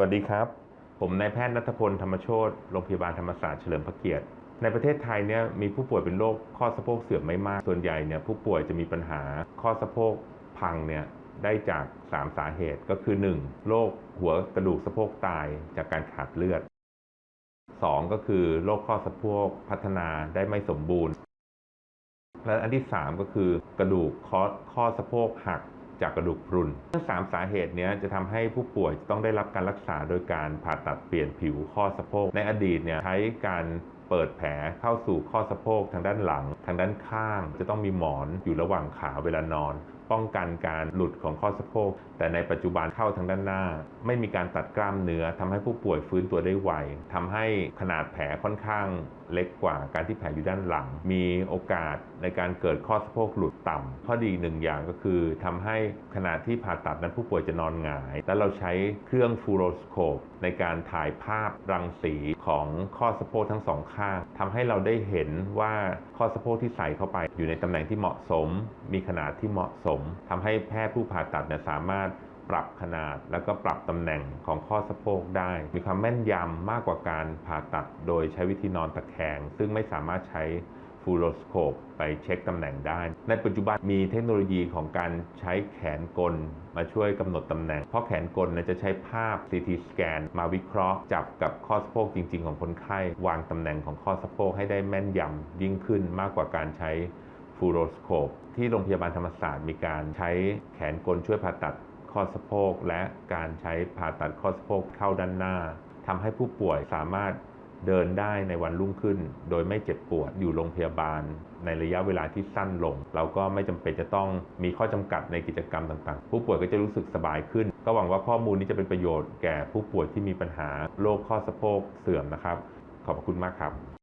วัสดีครับ ผมนายแพทย์นัทพลธรรมโชตโรงพยาบาลธรรมศาสตร์เฉลิมพระเกียรติ ในประเทศไทยเนี่ยมีผู้ป่วยเป็นโรคข้อสะโพกเสื่อมไม่มาก ส่วนใหญ่เนี่ยผู้ป่วยจะมีปัญหาข้อสะโพกพังเนี่ยได้จาก 3 สาเหตุก็คือ 1. โรคหัวกระดูกสะโพกตายจากการขาดเลือด 2. ก็คือโรคข้อสะโพกพัฒนาได้ไม่สมบูรณ์ และอันที่ 3 ก็คือกระดูกข้อข้อสะโพกหัก จากกระดูกพรุนทั้งสามสาเหตุนี้จะทำให้ผู้ป่วยต้องได้รับการรักษาโดยการผ่าตัดเปลี่ยนผิวข้อสะโพก ในอดีตเนี่ยใช้การเปิดแผลเข้าสู่ข้อสะโพกทางด้านหลัง ทางด้านข้าง จะต้องมีหมอนอยู่ระหว่างขาเวลานอน ป้องกันการหลุดของข้อสะโพก แต่ในปัจจุบันเข้าทางด้านหน้า ไม่มีการตัดกล้ามเนื้อทำให้ผู้ป่วยฟื้นตัวได้ไวทำให้ขนาดแผลค่อนข้างเล็กกว่าการที่แผลอยู่ด้านหลัง มีโอกาสในการเกิดข้อสะโพกหลุดต่ำข้อดีหนึ่งอย่างก็คือทำให้ขณะที่ผ่าตัดนั้นผู้ป่วยจะนอนหงาย แล้วเราใช้เครื่องฟูโรสโคปในการถ่ายภาพรังสีของข้อสะโพกทั้งสองข้างทำให้เราได้เห็นว่าข้อสะโพกที่ใส่เข้าไป อยู่ในตำแหน่งที่เหมาะสม มีขนาดที่เหมาะสมทำให้แพทย์ผู้ผ่าตัดเนี่ยสามารถปรับขนาดแล้วก็ปรับตำแหน่งของข้อสะโพกได้ มีความแม่นยำมากกว่าการผ่าตัดโดยใช้วิธีนอนตะแคง ซึ่งไม่สามารถใช้ฟูโรสโคปไปเช็คตำแหน่งได้ ในปัจจุบันมีเทคโนโลยีของการใช้แขนกลมาช่วยกำหนดตำแหน่ง เพราะแขนกลจะใช้ภาพ CT สแกนมาวิเคราะห์ จับกับข้อสะโพกจริง ๆ ของคนไข้ วางตำแหน่งของข้อสะโพกให้ได้แม่นยำยิ่งขึ้นมากกว่าการใช้ ฟูโรสโคปที่โรงพยาบาลธรรมศาสตร์มีการใช้แขนกลช่วยผ่าตัดข้อสะโพก และการใช้ผ่าตัดข้อสะโพกเข้าด้านหน้าทำให้ผู้ป่วยสามารถเดินได้ในวันรุ่งขึ้น โดยไม่เจ็บปวดอยู่โรงพยาบาล ในระยะเวลาที่สั้นลง เราก็ไม่จำเป็นจะต้องมีข้อจำกัดในกิจกรรมต่างๆ ผู้ป่วยก็จะรู้สึกสบายขึ้น ก็หวังว่าข้อมูลนี้จะเป็นประโยชน์แก่ผู้ป่วยที่มีปัญหาโรคข้อสะโพกเสื่อมนะครับ ขอบพระคุณมากครับ